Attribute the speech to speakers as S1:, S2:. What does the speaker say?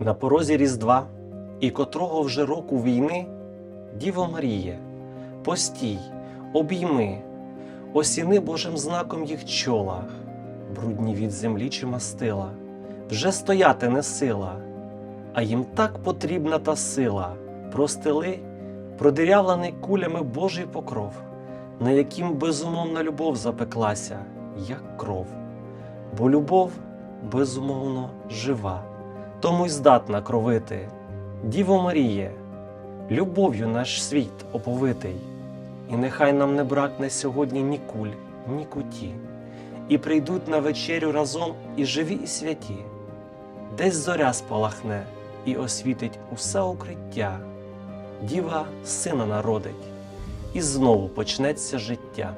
S1: На порозі Різдва, і котрого вже року війни, Діво Маріє, постій, обійми, осіни Божим знаком їх чола, брудні від землі чи мастила, вже стояти не сила, а їм так потрібна та сила, простили, продирявлений кулями Божий покров, на яким безумовна любов запеклася, як кров. Бо любов безумовно жива, тому й здатна кровити. Діво Маріє, любов'ю наш світ оповитий, і нехай нам не бракне сьогодні ні куль, ні куті, і прийдуть на вечерю разом і живі, і святі. Десь зоря спалахне і освітить усе укриття, діва сина народить, і знову почнеться життя.